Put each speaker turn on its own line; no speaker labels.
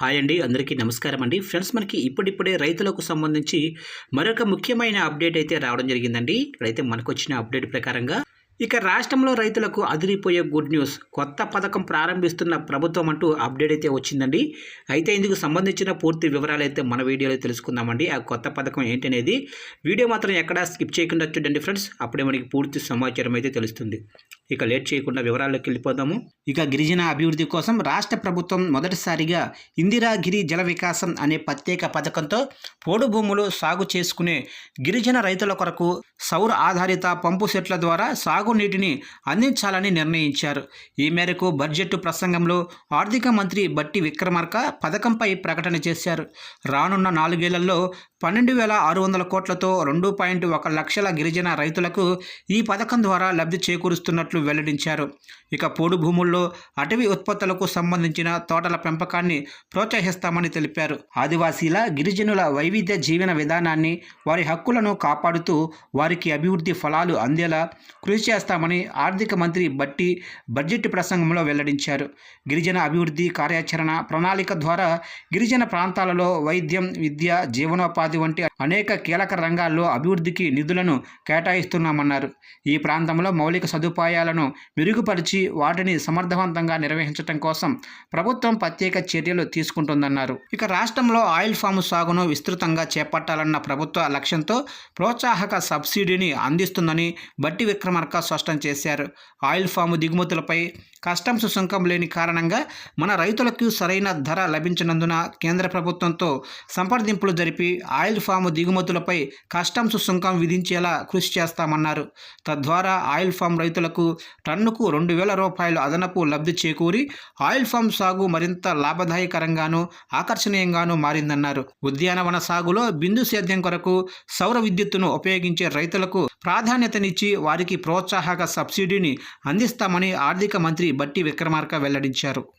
Hi అండి అందరికీ నమస్కారం అండి. ఫ్రెండ్స్ మనకి ఇప్పుడిప్పుడే రైతులకు సంబంధించి మరొక ముఖ్యమైన అప్డేట్ అయితే రావడం జరిగిందండి. ఇక్కడైతే మనకు వచ్చిన అప్డేట్ ప్రకారంగా ఇక రాష్ట్రంలో రైతులకు అదిరిపోయే గుడ్ న్యూస్ కొత్త పథకం ప్రారంభిస్తున్న ప్రభుత్వం అంటూ అప్డేట్ అయితే వచ్చిందండి. అయితే ఇందుకు సంబంధించిన పూర్తి వివరాలు అయితే మన వీడియోలో తెలుసుకుందామండి. ఆ కొత్త పథకం ఏంటనేది వీడియో మాత్రం ఎక్కడా స్కిప్ చేయకుండా చూడండి ఫ్రెండ్స్ అప్పుడే మనకి పూర్తి సమాచారం అయితే తెలుస్తుంది. ఇక లేట్ చేయకుండా వివరాల్లోకి వెళ్ళిపోదాము. ఇక గిరిజన అభివృద్ధి కోసం రాష్ట్ర ప్రభుత్వం మొదటిసారిగా ఇందిరాగిరి జల వికాసం అనే ప్రత్యేక పథకంతో పోడు భూములు సాగు చేసుకునే గిరిజన రైతుల కొరకు సౌర ఆధారిత పంపు సెట్ల ద్వారా సాగు నీటిని అందించాలని నిర్ణయించారు. ఈ మేరకు బడ్జెట్ ప్రసంగంలో ఆర్థిక మంత్రి బట్టి విక్రమార్క పథకంపై ప్రకటన చేశారు. రానున్న నాలుగేళ్ళలో పన్నెండు వేల ఆరు వందల కోట్లతో రెండు పాయింట్ ఒక లక్షల గిరిజన రైతులకు ఈ పథకం ద్వారా లబ్ధి చేకూరుస్తున్నట్లు వెల్లడించారు. ఇక పోడు భూముల్లో అటవీ ఉత్పత్తులకు సంబంధించిన తోటల పెంపకాన్ని ప్రోత్సహిస్తామని తెలిపారు. ఆదివాసీల గిరిజనుల వైవిధ్య జీవన విధానాన్ని వారి హక్కులను కాపాడుతూ వారికి అభివృద్ధి ఫలాలు అందేలా కృషి చేస్తామని ఆర్థిక మంత్రి బట్టి బడ్జెట్ ప్రసంగంలో వెల్లడించారు. గిరిజన అభివృద్ధి కార్యాచరణ ప్రణాళిక ద్వారా గిరిజన ప్రాంతాలలో వైద్యం విద్య జీవనోపాధి వంటి అనేక కీలక రంగాల్లో అభివృద్ధికి నిధులను కేటాయిస్తున్నామన్నారు. ఈ ప్రాంతంలో మౌలిక సదుపాయాలను మెరుగుపరిచి వాటిని సమర్థవంతంగా నిర్వహించడం కోసం ప్రభుత్వం ప్రత్యేక చర్యలు తీసుకుంటుందన్నారు. ఇక రాష్ట్రంలో ఆయిల్ ఫామ్ సాగును విస్తృతంగా చేపట్టాలన్న ప్రభుత్వ లక్ష్యంతో ప్రోత్సాహక సబ్సిడీని అందిస్తుందని బట్టి విక్రమార్క స్పష్టం చేశారు. ఆయిల్ ఫామ్ దిగుమతులపై కస్టమ్స్ సుంకం లేని కారణంగా మన రైతులకు సరైన ధర లభించినందున కేంద్ర ప్రభుత్వంతో సంప్రదింపులు జరిపి ఆయిల్ ఫామ్ దిగుమతులపై కస్టమ్స్ సుంకం విధించేలా కృషి చేస్తామన్నారు. తద్వారా ఆయిల్ ఫామ్ రైతులకు టన్నుకు రెండు వేల రూపాయలు అదనపు లబ్ధి చేకూరి ఆయిల్ ఫామ్ సాగు మరింత లాభదాయకరంగాను ఆకర్షణీయంగానూ మారిందన్నారు. ఉద్యానవన సాగులో బిందు సేద్యం కొరకు సౌర విద్యుత్తును ఉపయోగించే రైతులకు ప్రాధాన్యతనిచ్చి వారికి ప్రోత్సాహక సబ్సిడీని అందిస్తామని ఆర్థిక మంత్రి బట్టి విక్రమార్క వెల్లడించారు.